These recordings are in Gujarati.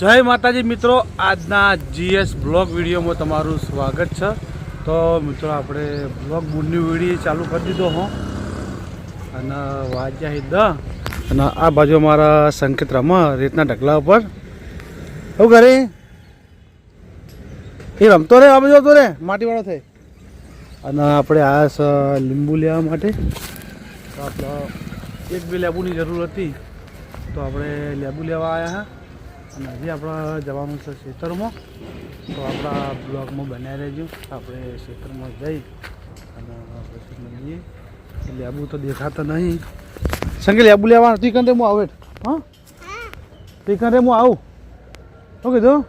જય માતાજી મિત્રો, આજના જીએસ બ્લોગ વિડીયોમાં તમારું સ્વાગત છે. તો મિત્રો, આપણે બ્લોગ મૂડની વીડિયો ચાલુ કરી દીધો હો. અને વાજ્યા હિદ અને આ બાજુ અમારા સંકેત રમા, રેતના ઢગલા ઉપર. શું કરે? એ રમતો રે, આ બાજુ હતો રે, માટીવાળો થઈ. અને આપણે આ લીંબુ લેવા માટે. આપણે એક બે લેબુની જરૂર હતી. તો આપણે લેબુ લેવા આવ્યા હા. અને હજી આપણે જવાનું છે ખેતરમાં તો આપણા બ્લોગમાં બનાવી રહેજો. આપણે ખેતરમાં જઈ અને મળીએ લેબુ તો દેખાતા નહીં. સંગે લેબુ લેવા તું કંદે હું આવે. હા? તું કંદે હું આવું. શું કીધું?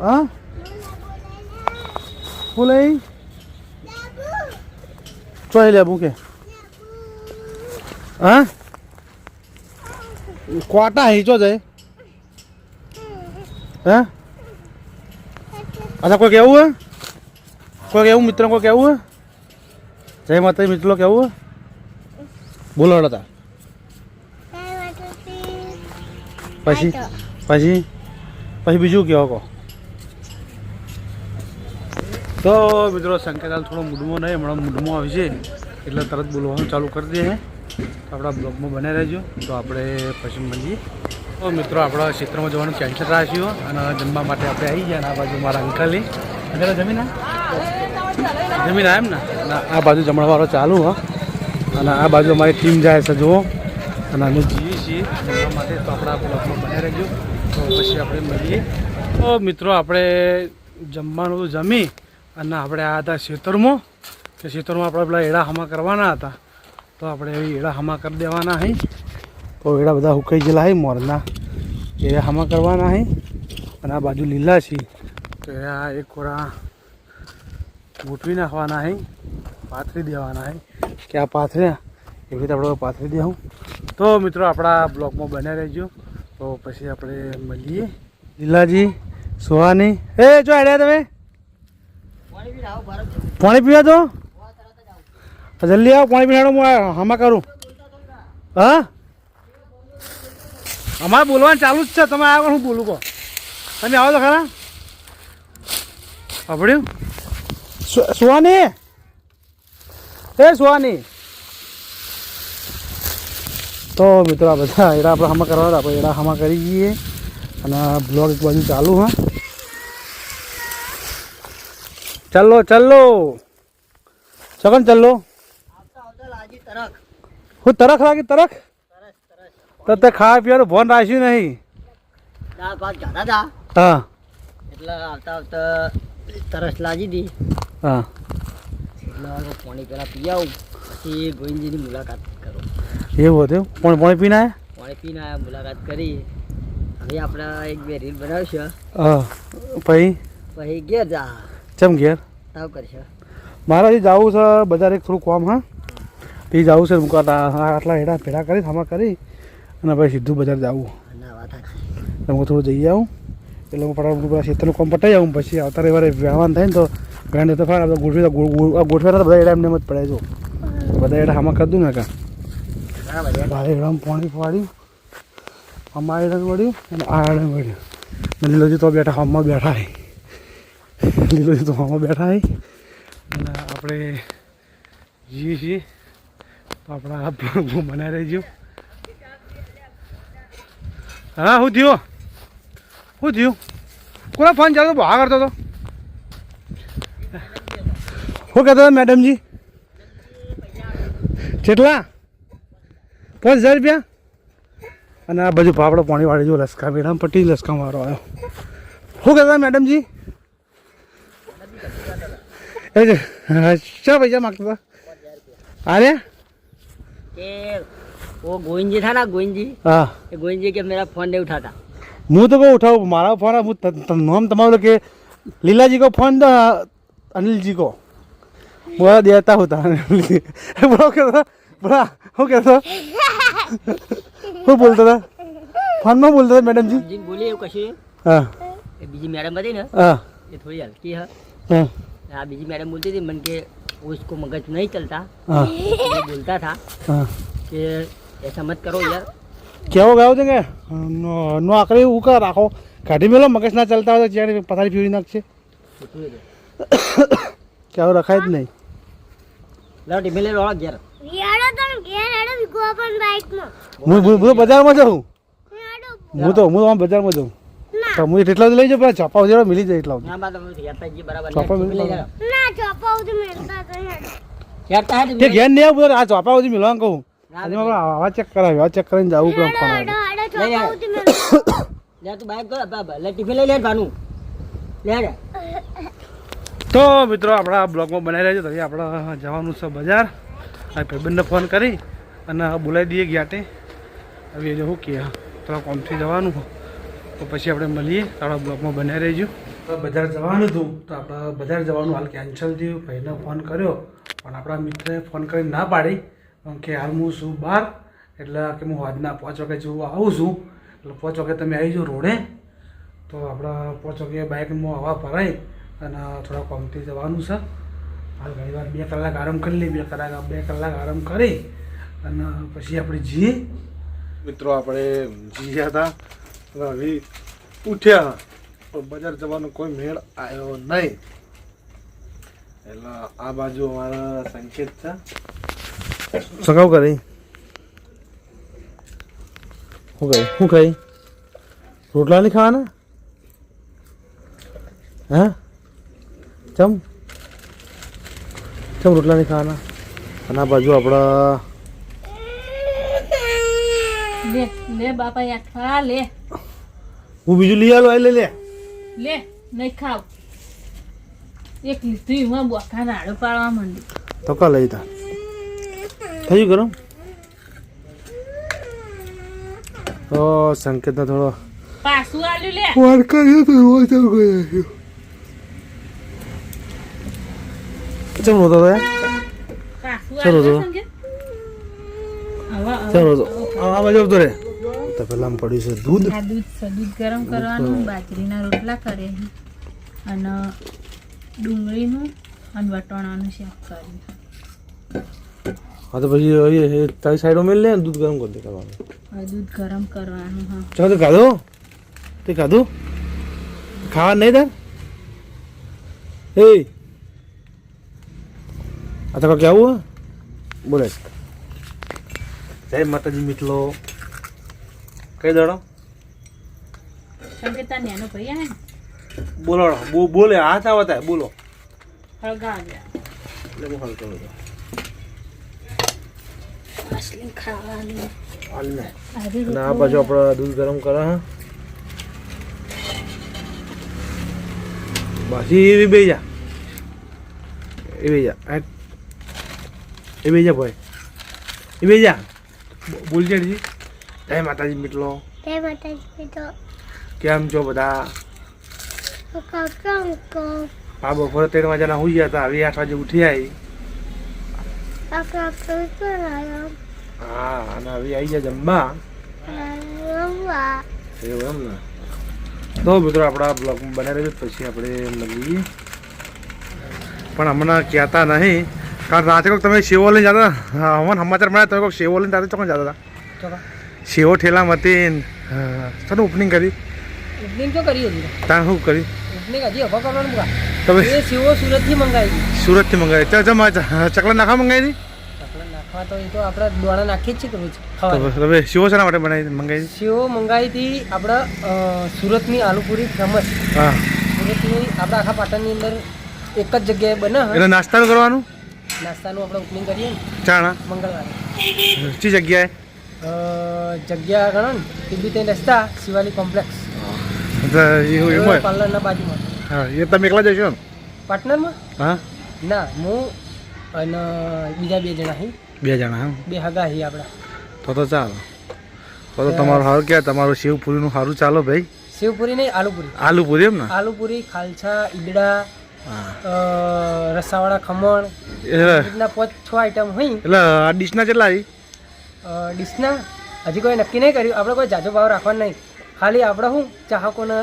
હા? શું લઈ? ચોઈ લેબુ કે? હા? કોટા હિંચો જાય હે અચ્છા કોઈ કેવું હે કોઈ કેવું મિત્ર કોઈ કેવું હે જય માતાજી મિત્રો કેવું હે બોલો હતા પછી પછી પછી બીજું કહો કહો તો મિત્રો, સંકેતાલ થોડો મૂડમાં નહીં, હમણાં મૂડમાં આવી છે. એટલે તરત બોલવાનું ચાલુ કરી દે આપણા બ્લોગમાં બને રહેજો. તો આપણે પછી મળીએ. તો મિત્રો, આપણા ક્ષેત્રમાં જવાનું કેન્સલ રાખ્યું અને જમવા માટે આપણે આવી ગયા અને આ બાજુ મારા અંકલની. અંકલ, જમીન? જમીન એમ ને? અને આ બાજુ જમણવાળો ચાલુ, હો. અને આ બાજુ અમારી ટીમ જાય છે, જુઓ. અને અમે જીએ છીએ જમવા માટે, તો આપણા બ્લોગમાં બને રહેજો. તો પછી આપણે મળીએ. તો મિત્રો, આપણે જમવાનું જમી અને આપણે આ હતા ખેતરમાં તો ખેતરમાં આપણે પેલા એડા હમા કરવાના હતા. તો આપણે એડા હમા કરી દેવાના હી. તો એડા બધા હુકાઈ ગયેલા હઈ મોરના. એ હમા કરવાના હી. અને આ બાજુ લીલા છે. તો એ આ એક કોરા ગોઠવી નાખવાના હે. પાથરી દેવાના હે. કે આ પાથર્યા. એવી રીતે આપણે પાથરી દેવું તો મિત્રો આપણા બ્લોગમાં બન્યા રહેજો. તો પછી આપણે મળીએ. લીલાજી સોહાની. એ જો આડ્યા તમે. પાણી પીવા તો જલ્દી આવો, પાણી પીનાડો હું હમા કરું. હા? અમારે બોલવાનું ચાલુ જ છે, તમે આવ્યા હું બોલું કહો. તમે આવો તો ખરા. આપડ્યું સુવાની એ સુવાની તો મિત્રો, આ બધા એડા આપણે હમા કરવા આપણે એડા હમા કરી જઈએ અને બ્લોગ એક બાજુ ચાલુ, હા. ચાલો ચાલો. સગન, ચાલો. હું તરખ લાગી તરખ? તો તે ખાવા પીવાનું ભોન રાખ્યું નહીં. દાળ ભાત ખાધા હતા. હા. એટલે આવતા આવતા તરસ લાગી હતી. હા. એટલે પાણી પહેલાં પી આવું. પછી ગોવિંદજીની મુલાકાત કરું. એવું હતું પાણી પાણી પીને આવ્યા પાણી પીને આવ્યા મુલાકાત કરી. હવે આપણે એક બે રીલ બનાવશે હા. પછી? પછી ઘેર જા. ચમ ઘેર? તાવ કરશે. મારે જવું છે બજાર એક થોડું કોમ હા. તે જવું છે મુકાતા આટલા હેડા ભેડા કરી થામા કરી અને પછી સીધું બજાર જવું. હું થોડું જઈ આવું એટલે હું ફટાફટ પેલા ખેતરનું કામ પટાઈ આવું પછી આવતા રવિવારે વ્યવહાર થાય ને તો વેણ તો ફાર આપણે ગોઠવી ગોઠવ્યા બધા એડા એમને એમ જ પડાય જો. બધા એડા આમાં કરી દઉં ને કાં. ભારે એડામાં પાણી પાડ્યું આમાં એડા વળ્યું અને આ એડા વળ્યું. અને લીલોજી તો બેઠા હમમાં બેઠા હે. લીલોજી તો હમમાં બેઠા હે. અને આપણે જઈએ છીએ. તો આપણા આ બ્લોગમાં બનાવી રહેજો. હા શું થયું? શું થયું? કોના ફોન ચાલતો ભાવ કરતો હતો. શું કહેતો હતો, મેડમજી. કેટલા પાંચ હજાર રૂપિયા? અને આ બાજુ પાપડો પાણી વાળી જો લસકા મેડમ પટી લસકા મારો આવ્યો. શું કહેતા મેડમજી. એ શા પૈસા માગતા હતા. અરે કે वो गोविंद था ना गोविंद जी હા ये गोविंद जी के मेरा फोन नहीं उठाता હું તો કહું ઉઠાવું મારા ફોન હું ત- ત- નામ તમારું કે લીલાજી કો ફોન દો અનિલજી કો બોલા દેતા હોતા બોલો કહેતો બોલા શું કહેતો શું બોલતો હતા ફોનમાં બોલતો હતા મેડમજી जी बोले એવું કશું હા એ બીજી મેડમ હતી ને હા એ થોડી હલકી है હા આ બીજી मैडम बोलती थी मन के वो उसको मगज नहीं चलता હા वो बोलता था હા कि ऐसा मत करो यार કેવો ગાયો છે કે નો- નો આકરે એવું કર રાખો કાઢી મેલો મગજ ના ચાલતા હોય તો જ્યાં પથારી ફેરવી નાખશે કેવો રખાય જ નહીં લાવ ટીફિન લઈ વાળો ઘેર યાડો તમે ઘેર હેડો વિકો પણ બાઈકમાં હું હું હું તો બજારમાં જાઉં યાડો હું તો હું તો આમ બજારમાં જાઉં તો હું એટલા લઈ જાવ પેલા ચોપા જેવો મિલી જાય એટલા ચોપા મિલ જાઓ. ના ચોપાવ તો મેલતા તો હેડો હેરતા હે તે ઘેર નહીં આવું આ ચોપા સુધી મિલવાનું કહું. આજે આપણે આવા ચેક કરાવ્યો આ ચેક કરીને જવું પેલા ફોન તો તું બાઈક કર ટિફિન લઈ લે ભાનું. લે તો મિત્રો આપણા બ્લોગમાં બનાવી રહ્યા છે. તો આપણે જવાનું છે બજાર. આ ભાઈબંધને ફોન કરી અને બોલાવી દઈએ ગ્યાટે હવે જવું શું કહે થોડા કોમથી જવાનું. તો પછી આપણે મળીએ. આપણા બ્લોગમાં બનાવી રહીશું તો બજાર જવાનું હતું. તો આપણે બજાર જવાનું હાલ કેન્સલ થયું. ભાઈને ફોન કર્યો. પણ આપણા મિત્રએ ફોન કરીને ના પાડી. કે, હાલ હું છું બહાર એટલે કે હું આજના પાંચ વાગે જેવું આવું છું. એટલે પાંચ વાગે તમે આવી જાઓ રોડે. તો આપણા પાંચ વાગે બાઇકમાં હવા ભરાય અને થોડા કોમથી જવાનું છે. હાલ ઘણી વાર બે કલાક આરામ કરી લઈએ. બે કલાક બે કલાક આરામ કરી અને પછી આપણે જઈએ. મિત્રો, આપણે જીયા હતા. અને ઉઠ્યા. પણ બજાર જવાનો કોઈ મેળ આવ્યો નહીં. એટલે આ બાજુ અમારા સંકેત છે. સગાવ કરી. શું કહી શું કહી રોટલા નહીં ખાવાના? હા? ચમ? ચમ રોટલા નહીં ખાવાના? અને આ બાજુ આપણા લે લે બાપા યાર ખા લે. હું બીજું લઈ આલો લે લે. લે નહીં ખાવ. એક લીધું એમાં બોખા નાડો પાડવા માંડી તો કા લઈ તા થયું ગરમ? તો સંકેત થોડો પાછું આલ્યું લે. વાર કર્યો તો એવો તો ગયો ચમ રોતો તો પાછું ચાલો તો. આલ્યું આવા હવે ચાલો તો. રે તો આમ પડ્યું છે દૂધ. આ દૂધ છે. દૂધ ગરમ કરવાનું બાજરીના રોટલા કરે અને ડુંગળીનું અને વટાણાનું શાક કર્યું હા તો પછી એ તારી સાઈડ ઉમેર લે દૂધ ગરમ કરી દે કરવાનું દૂધ ગરમ કરવાનું હા. ચાલ તો ખાધું? તે ખાધું? ખાવા નહીં તાર? એ આ તો કે આવું બોલે. જય માતાજી મિત્રો. કઈ દડો. સંકેતા નેનો ભાઈ આવે ને? બોલો બો બોલે હાથ આવતા બોલો. હળગાવ્યા. એટલે હું હલતો હતો અસલી ખાવાની. અલ્લે ને અને આ બાજુ આપણે દૂધ ગરમ કરે હા. બાકી એવી બે જા. એ બે જા. એ જા ભાઈ. એ જા. બોલ જડજી જય માતાજી મિત્રો. જય માતાજી મિત્રો. કેમ છો બધા? કાકા કો આ બપોરે ત્રણ વાગ્યાના હોઈ ગયા હતા. હવે આઠ વાગે ઉઠી આવી કાકા કોઈ કરાયો હા અને હવે આવી ગયા જમવા. એવું એમ ને. તો મિત્રો આપણા બ્લોગ બનાવી રહ્યો પછી આપણે મળીએ. પણ હમણાં કહેતા નહીં. કારણ રાત્રે કોઈક તમે સેવો લઈને જતા હમણાં સમાચાર મળ્યા તમે કોઈક સેવો લઈને રાતે ચોક્કસ જતા હતા? ચોકા ઠેલા હતી શાનું ઓપનિંગ કરી? ઓપનિંગ તો કરી હતી. શું કરી? ઓપનિંગ હજી હવા કરવાનું બુકા તમે એ સીવો સુરતથી મંગાવી સુરતથી મંગાવી. ચાલ જમા ચકલા નાખા મંગાવી ચકલા નાખવા તો એ તો આપણે દોણા નાખી જ છે રોજ હતી તો તમે શાના માટે બનાવી મંગાવી સેવો મંગાવી હતી આપણે સુરતની આલુપુરી ફેમસ હા. સુરતની આપણા આખા પાટણની અંદર એક જ જગ્યાએ બને. એટલે નાસ્તાનું કરવાનું? નાસ્તાનું આપણે ઓપનિંગ કરીએ ને. ચાણા? મંગળવારે. ચી જગ્યાએ? જગ્યા ગણો ને ત્યાં રસ્તા શિવાલી કોમ્પ્લેક્સ. તો પાર્લરના બાજુમાં. હા એ તમે એકલા જશો ને પાર્ટનરમાં? હા? ના હું અને બીજા બે જણા હી. બે જણા હા બે હગા હી આપણા તો તો ચાલો. તો તો તમારું સારું ક્યાં તમારું શિવપુરીનું સારું ચાલો ભાઈ. શિવપુરી નહીં આલુપુરી. આલુપુરી એમ ને? આલુપુરી ખાલસા ઈદડા રસાવાળા ખમણ એટલે રીતના પાંચ છ આઈટમ હોય. એટલે આ ડીશના કેટલા આવી ડીશના હજી કોઈ નક્કી નહીં કર્યું. આપણે કોઈ જાજો ભાવ રાખવાનો નહીં. ખાલી આપણે શું ચાહકોને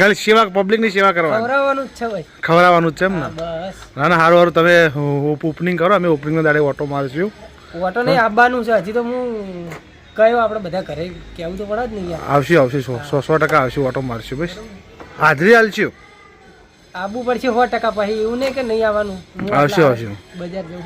ખાલી સેવા પબ્લિકની સેવા કરવાની. ખવડાવવાનું જ છે ભાઈ. ખવડાવવાનું જ છે એમ ને? ના ના સારું સારું તમે ઓપનિંગ કરો અમે ઓપનિંગનો દાડે ઓટો મારીશું. ઓટો નહીં આવવાનું છે. હજી તો હું કયો આપણે બધા ઘરે કેવું તો પડે જ નહીં આવશે આવશે સો સો ટકા આવશે ઓટો મારશું બસ. હાજરી હાલશે આબુ પડશે સો ટકા પછી એવું નહીં કે નહીં આવવાનું. આવશે, આવશે. બજાર છું.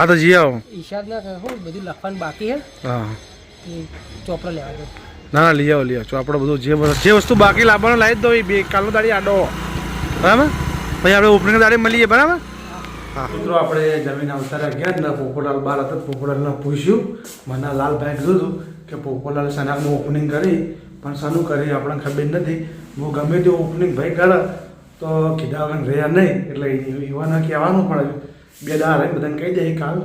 હા તો જી આવો. ઈશાદ ના હું બધું લખવાનું બાકી હે. હા. ચોપડા ચોપડો લેવા દો ના ના લઈ આવો લઈ આવો. આપણે બધું જે વસ્તુ- જે વસ્તુ બાકી લાવવાનું લાવી દો એ બે. કાલનો દાડી આડો. બરાબર? પછી આપણે ઓપનિંગ દાડી મળીએ બરાબર? હા. મિત્રો આપણે જમીન આવતા ગયા જ ને પોપોલાલ બાર હતા પોપોલાલને પૂછ્યું. મને લાલભાઈ કીધું હતું કે પોપોલાલ સનાકનું ઓપનિંગ કરી પણ શાનું કરી આપણને ખબર નથી. હું ગમે તે ઓપનિંગ ભાઈ કરે તો કીધા વગર રહ્યા નહીં. એટલે યુવાને કહેવાનું પણ બે દાર એમ બધાને કહી દઈએ કાલ.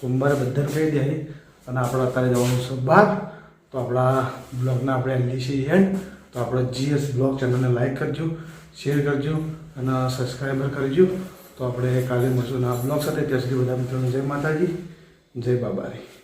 સોમવારે બધાને કહી દઈએ અને આપણે અત્યારે જવાનું છે બહાર. તો આપણા બ્લોગના આપણે એન્ડી છીએ એન્ડ તો આપણે જીએસ બ્લોગ ચેનલને લાઈક કરજો શેર કરજો અને સબસ્ક્રાઈબર કરજો. તો આપણે કાલે મળશું આ બ્લોગ સાથે. ત્યાં સુધી બધા મિત્રોને જય માતાજી, જય બાબારી.